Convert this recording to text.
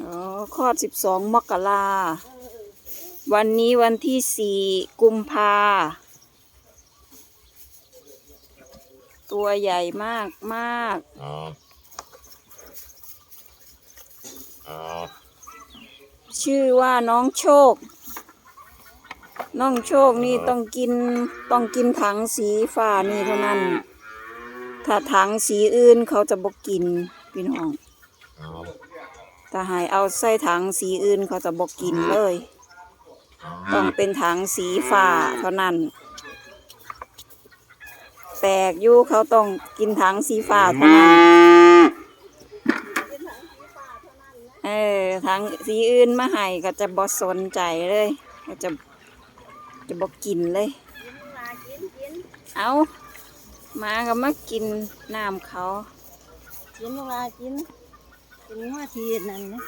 อ๋อคลอดสิบสองมกราวันนี้วันที่สี่กุมภาตัวใหญ่มากมากอ๋ออ๋อชื่อว่าน้องโชค น้องโชคนี่ต้องกินต้องกินถังสีฟ้านี่เท่านั้น ถ้าถังสีอื่นเขาจะบอกกินพี่น้องอ๋อ ถ้าใหายเอาใส่ถังสีอื่นเขาจะบอกกินเลย ต้องเป็นถังสีฟ้าเท่านั้นแปลกอยู่เขาต้องกินถังสีฟ้าเท่านั้นเออถังสีอื่นมาให้ก็จะบอสนใจเลยก็จะจะบอกกินเลยเอามาก็มากินน้ำเขากินเวลากิน กินว่าทีนั่นนะ